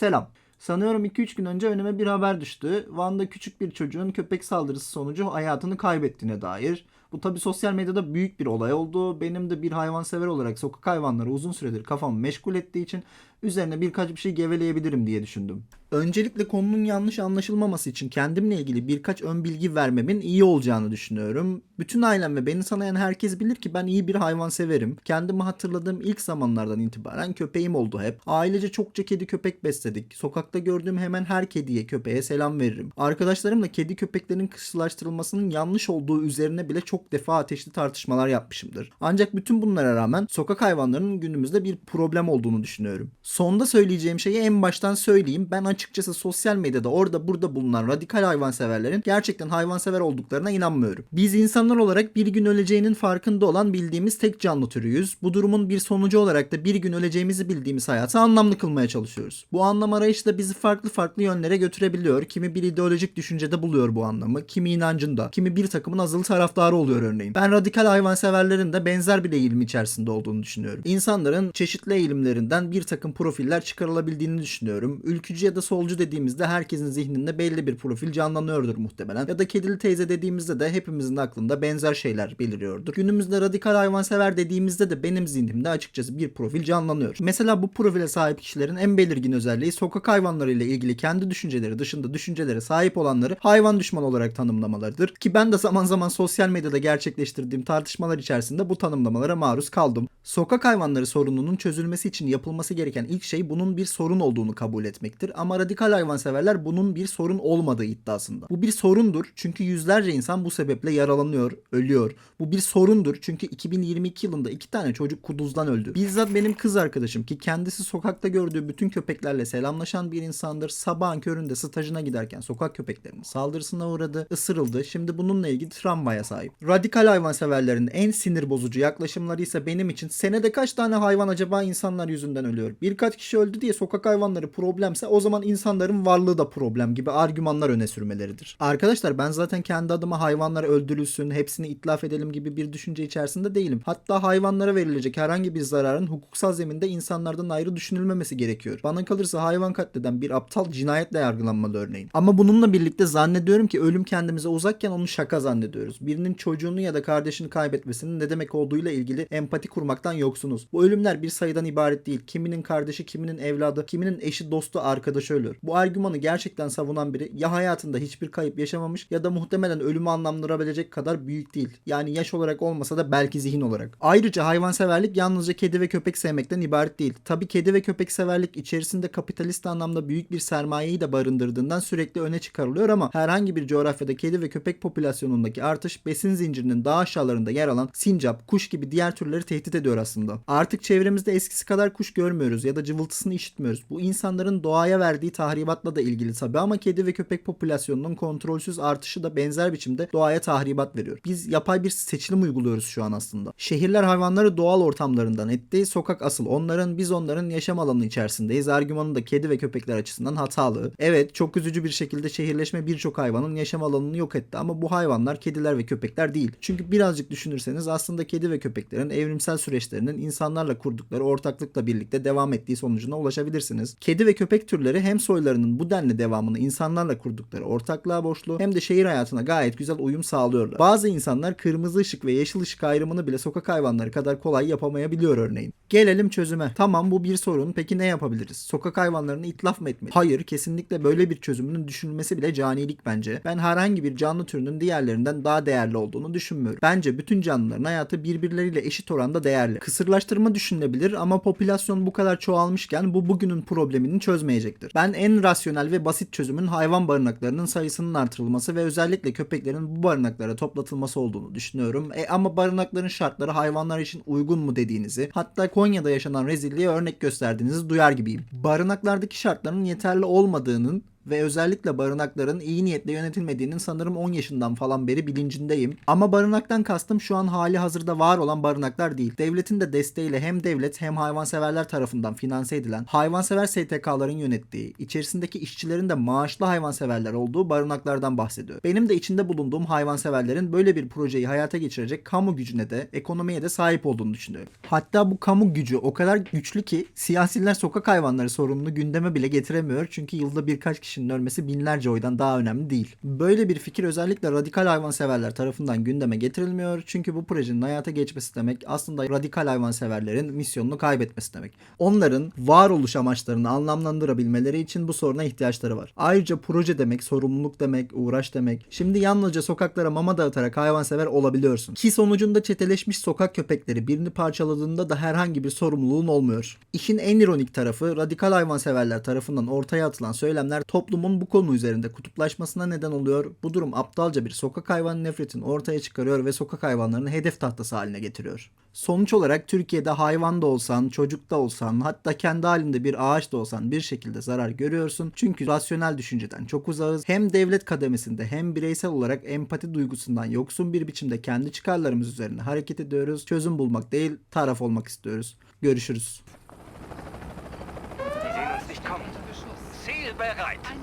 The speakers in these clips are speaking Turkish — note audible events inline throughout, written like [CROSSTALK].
Selam. Sanıyorum 2-3 gün önce önüme bir haber düştü. Van'da küçük bir çocuğun köpek saldırısı sonucu hayatını kaybettiğine dair. Bu tabi sosyal medyada büyük bir olay oldu. Benim de bir hayvansever olarak sokak hayvanları uzun süredir kafamı meşgul ettiği için üzerine birkaç bir şey geveleyebilirim diye düşündüm. Öncelikle konunun yanlış anlaşılmaması için kendimle ilgili birkaç ön bilgi vermemin iyi olacağını düşünüyorum. Bütün ailem ve beni tanıyan herkes bilir ki ben iyi bir hayvan severim. Kendimi hatırladığım ilk zamanlardan itibaren köpeğim oldu hep. Ailece çokça kedi köpek besledik. Sokakta gördüğüm hemen her kediye köpeğe selam veririm. Arkadaşlarımla kedi köpeklerin kısıtlaştırılmasının yanlış olduğu üzerine bile çok defa ateşli tartışmalar yapmışımdır. Ancak bütün bunlara rağmen sokak hayvanlarının günümüzde bir problem olduğunu düşünüyorum. Sonda söyleyeceğim şeyi en baştan söyleyeyim. Ben açıkçası sosyal medyada orada burada bulunan radikal hayvanseverlerin gerçekten hayvansever olduklarına inanmıyorum. Biz insanlar olarak bir gün öleceğinin farkında olan bildiğimiz tek canlı türüyüz. Bu durumun bir sonucu olarak da bir gün öleceğimizi bildiğimiz hayatı anlamlı kılmaya çalışıyoruz. Bu anlam arayışı da bizi farklı farklı yönlere götürebiliyor. Kimi bir ideolojik düşüncede buluyor bu anlamı, kimi inancında, kimi bir takımın azılı taraftarı oluyor örneğin. Ben radikal hayvanseverlerin de benzer bir eğilim içerisinde olduğunu düşünüyorum. İnsanların çeşitli eğilimlerinden bir takım profiller çıkarılabildiğini düşünüyorum. Ülkücü ya da solcu dediğimizde herkesin zihninde belli bir profil canlanıyordur muhtemelen. Ya da kedili teyze dediğimizde de hepimizin aklında benzer şeyler beliriyordur. Günümüzde radikal hayvansever dediğimizde de benim zihnimde açıkçası bir profil canlanıyor. Mesela bu profile sahip kişilerin en belirgin özelliği sokak hayvanları ile ilgili kendi düşünceleri dışında düşüncelere sahip olanları hayvan düşmanı olarak tanımlamalarıdır. Ki ben de zaman zaman sosyal medyada gerçekleştirdiğim tartışmalar içerisinde bu tanımlamalara maruz kaldım. Sokak hayvanları sorununun çözülmesi için yapılması gereken ilk şey bunun bir sorun olduğunu kabul etmektir. Ama radikal hayvanseverler bunun bir sorun olmadığı iddiasında. Bu bir sorundur çünkü yüzlerce insan bu sebeple yaralanıyor, ölüyor. Bu bir sorundur çünkü 2022 yılında iki tane çocuk kuduzdan öldü. Bizzat benim kız arkadaşım ki kendisi sokakta gördüğü bütün köpeklerle selamlaşan bir insandır. Sabahın köründe stajına giderken sokak köpeklerinin saldırısına uğradı, ısırıldı. Şimdi bununla ilgili travmaya sahip. Radikal hayvanseverlerin en sinir bozucu yaklaşımları ise benim için senede kaç tane hayvan acaba insanlar yüzünden ölüyor? Birkaç kişi öldü diye sokak hayvanları problemse o zaman insanların varlığı da problem gibi argümanlar öne sürmeleridir. Arkadaşlar ben zaten kendi adıma hayvanlar öldürülsün, hepsini itlaf edelim gibi bir düşünce içerisinde değilim. Hatta hayvanlara verilecek herhangi bir zararın hukuksal zeminde insanlardan ayrı düşünülmemesi gerekiyor. Bana kalırsa hayvan katleden bir aptal cinayetle yargılanmalı örneğin. Ama bununla birlikte zannediyorum ki ölüm kendimize uzakken onu şaka zannediyoruz. Birinin çocuğunu ya da kardeşini kaybetmesinin ne demek olduğuyla ilgili empati kurmaktan yoksunuz. Bu ölümler bir sayıdan ibaret değil. Kiminin kardeşi, kiminin evladı, kiminin eşi, dostu, arkadaşı ölüyor. Bu argümanı gerçekten savunan biri ya hayatında hiçbir kayıp yaşamamış ya da muhtemelen ölümü anlamlandırabilecek kadar büyük değil. Yani yaş olarak olmasa da belki zihin olarak. Ayrıca hayvanseverlik yalnızca kedi ve köpek sevmekten ibaret değil. Tabi kedi ve köpek severlik içerisinde kapitalist anlamda büyük bir sermayeyi de barındırdığından sürekli öne çıkarılıyor ama herhangi bir coğrafyada kedi ve köpek popülasyonundaki artış besin zincirinin daha aşağılarında yer alan sincap, kuş gibi diğer türleri tehdit ediyor aslında. Artık çevremizde eskisi kadar kuş görmüyoruz ya da cıvıltısını işitmiyoruz. Bu insanların doğaya verdiği tahribatla da ilgili tabi ama kedi ve köpek popülasyonunun kontrolsüz artışı da benzer biçimde doğaya tahribat veriyor. Biz yapay bir seçilim uyguluyoruz şu an aslında. Şehirler hayvanları doğal ortamlarından etti, sokak asıl onların biz onların yaşam alanı içerisindeyiz. Argümanı da kedi ve köpekler açısından hatalı. Evet çok üzücü bir şekilde şehirleşme birçok hayvanın yaşam alanını yok etti ama bu hayvanlar kediler ve köpekler değil. Çünkü birazcık düşünürseniz aslında kedi ve köpeklerin evrimsel süreçlerinin insanlarla kurdukları ortaklıkla birlikte devam ettiği sonucuna ulaşabilirsiniz. Kedi ve köpek türleri hem soylarının bu denli devamını insanlarla kurdukları ortaklığa borçlu hem de şehir hayatına gayet güzel uyum sağlıyorlar. Bazı insanlar kırmızı ışık ve yeşil ışık ayrımını bile sokak hayvanları kadar kolay yapamayabiliyor örneğin. Gelelim çözüme. Tamam bu bir sorun. Peki ne yapabiliriz? Sokak hayvanlarını itlaf mı etmeli? Hayır kesinlikle böyle bir çözümünün düşünülmesi bile canilik bence. Ben herhangi bir canlı türünün diğerlerinden daha değerli olduğunu düşünmüyorum. Bence bütün canlıların hayatı birbirleriyle eşit oranda değerli. Kısırlaştırma düşünülebilir ama popülasyon bu kadar çoğalmışken bu bugünün problemini çözmeyecektir. Ben en rasyonel ve basit çözümün hayvan barınaklarının sayısının artırılması ve özellikle köpeklerin bu barınaklara toplatılması olduğunu düşünüyorum. E ama barınakların şartları hayvanlar için uygun mu dediğinizi, hatta Konya'da yaşanan rezilliğe örnek gösterdiğinizi duyar gibiyim. Barınaklardaki şartların yeterli olmadığının Ve özellikle barınakların iyi niyetle yönetilmediğinin sanırım 10 yaşından falan beri bilincindeyim. Ama barınaktan kastım şu an hali hazırda var olan barınaklar değil. Devletin de desteğiyle hem devlet hem hayvanseverler tarafından finanse edilen, hayvansever STK'ların yönettiği, içerisindeki işçilerin de maaşlı hayvanseverler olduğu barınaklardan bahsediyor. Benim de içinde bulunduğum hayvanseverlerin böyle bir projeyi hayata geçirecek kamu gücüne de ekonomiye de sahip olduğunu düşünüyorum. Hatta bu kamu gücü o kadar güçlü ki siyasiler sokak hayvanları sorununu gündeme bile getiremiyor. Çünkü yılda birkaç kişinin ölmesi binlerce oydan daha önemli değil. Böyle bir fikir özellikle radikal hayvanseverler tarafından gündeme getirilmiyor. Çünkü bu projenin hayata geçmesi demek aslında radikal hayvanseverlerin misyonunu kaybetmesi demek. Onların varoluş amaçlarını anlamlandırabilmeleri için bu soruna ihtiyaçları var. Ayrıca proje demek, sorumluluk demek, uğraş demek. Şimdi yalnızca sokaklara mama dağıtarak hayvansever olabiliyorsun. Ki sonucunda çeteleşmiş sokak köpekleri birini parçaladığında da herhangi bir sorumluluğun olmuyor. İşin en ironik tarafı radikal hayvanseverler tarafından ortaya atılan söylemler toplumun bu konu üzerinde kutuplaşmasına neden oluyor. Bu durum aptalca bir sokak hayvan nefretini ortaya çıkarıyor ve sokak hayvanlarını hedef tahtası haline getiriyor. Sonuç olarak Türkiye'de hayvan da olsan, çocuk da olsan, hatta kendi halinde bir ağaç da olsan bir şekilde zarar görüyorsun. Çünkü rasyonel düşünceden çok uzağız. Hem devlet kademesinde hem bireysel olarak empati duygusundan yoksun bir biçimde kendi çıkarlarımız üzerine hareket ediyoruz. Çözüm bulmak değil, taraf olmak istiyoruz. Görüşürüz.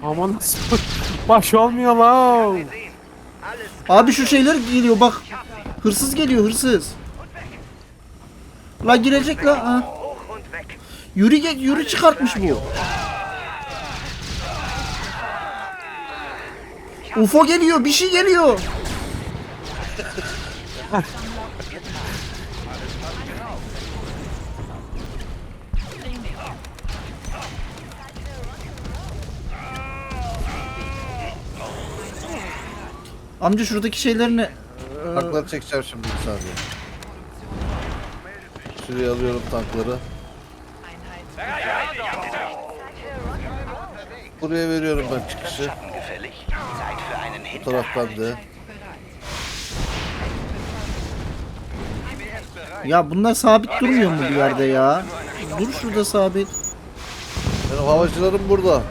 Aman nasıl [LAUGHS] baş olmuyor la. Sie sehen. Alles Abi şu şeyler geliyor bak. Hırsız geliyor hırsız. La girecek la. Ha. Yürü yürü çıkartmış bu. UFO geliyor, bir şey geliyor. Amca şuradaki şeyler ne? Tankları çekeceğim şimdi bir saniye. Şuraya alıyorum tankları. Buraya veriyorum ben çıkışı. Bu Hit. taraf bende. Ya bunlar sabit durmuyor mu bir yerde ya? Dur şurada sabit. Benim havacılarım burada.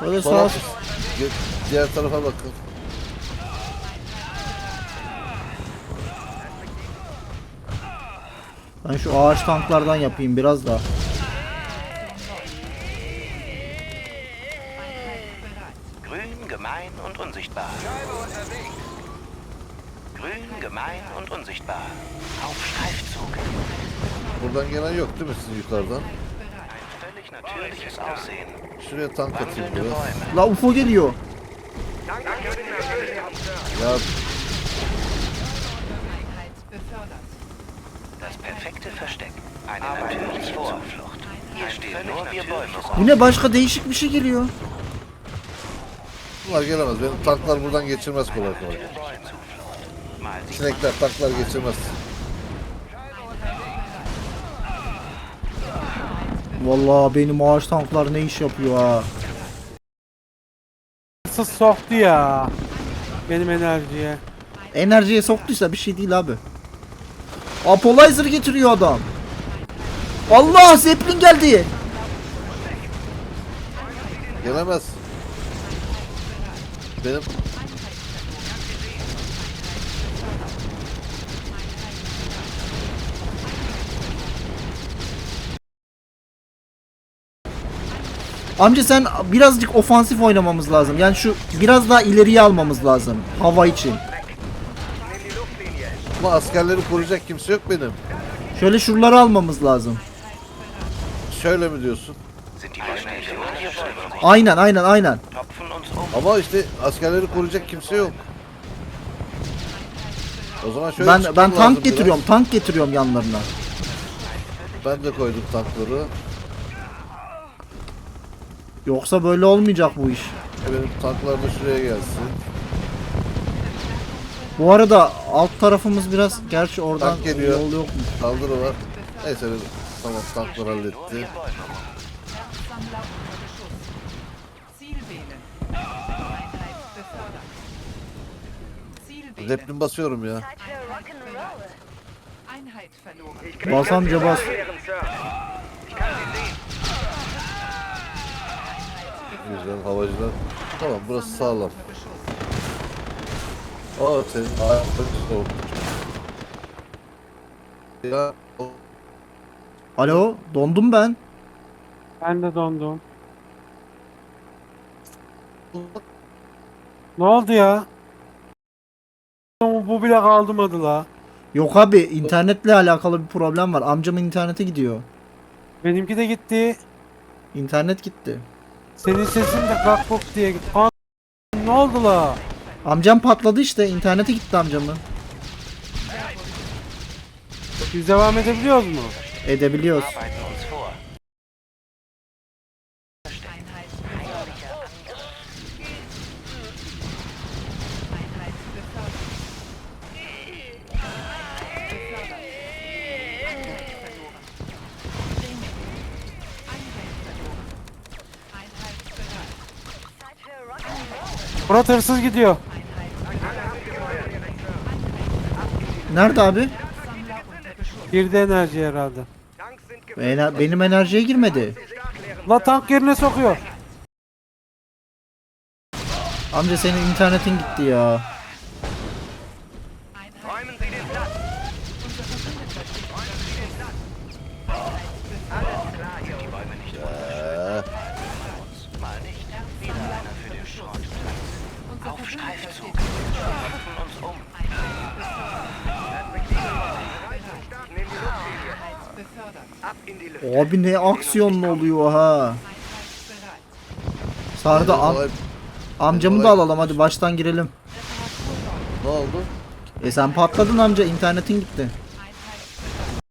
Böyle sağ diğer tarafa bakın. Ben şu ağaç tanklardan yapayım biraz daha. Grün, gemein und unsichtbar. Grün, gemein und unsichtbar. Auf Streifzug. Buradan gelen yok değil mi sizin yukarıdan? Ein völlig natürliches Aussehen. Şuraya tank atayım Wandelnde biraz. Bäume. La UFO geliyor. Ya Das perfekte Versteck. Eine natürliche Zuflucht. Hier stehen nur wir Bäume rum. Bu ne başka değişik bir şey geliyor. bunlar gelemez. Benim tanklar buradan geçirmez kolay kolay. Sinekler tanklar geçirmez. Vallahi benim ağaç tanklar ne iş yapıyor ha. Nasıl soktu ya. Benim enerjiye. Enerjiye soktuysa bir şey değil abi. Apolizer getiriyor adam. Allah Zeppelin geldi. Gelemez. Benim Amca sen birazcık ofansif oynamamız lazım. Yani şu biraz daha ileriye almamız lazım. Hava için. Ama askerleri koruyacak kimse yok benim. Şöyle şuraları almamız lazım. Şöyle mi diyorsun? Aynen aynen aynen. Ama işte askerleri koruyacak kimse yok. O zaman şöyle Ben ben tank biraz. getiriyorum. Tank getiriyorum yanlarına. Ben de koydum tankları. Yoksa böyle olmayacak bu iş. E Benim tanklar da şuraya gelsin. Bu arada alt tarafımız biraz gerçi oradan Tank geliyor. yol yokmuş. Saldırı var. Neyse benim tamam tanklar halletti. Bäume rum. Ziel wählen. Einheit befördert. Ziel wählen. Zeppelin basıyorum ya. Einheit verloren. Bas amca bas. Güzel havacılar. Tamam burası sağlam. Senin soğuk. Ya o- Alo dondum ben. Ben de dondum. Ne oldu ya? Bu bile kaldırmadı la. Yok abi internetle alakalı bir problem var. Amcamın internete gidiyor. Benimki de gitti. İnternet gitti. Senin sesin de bak bok diye gitti. An- ne oldu la? Amcam patladı işte. internete gitti amcamın. Biz devam edebiliyoruz mu? Edebiliyoruz. Arbeiten uns vor. Einheit befördert. Einheit befördert. Befördert. Einheit verloren. Training. Einheit verloren. Einheit bereit. Murat hırsız gidiyor. Nerede abi? Girdi enerji herhalde. Ener- benim enerjiye girmedi. La tank yerine sokuyor. Amca senin internetin gitti ya. Sie den Platz. Alles Abi ne aksiyonlu oluyor ha. Sardı am- amcamı da alalım hadi baştan girelim. Ne oldu? E sen patladın amca internetin gitti.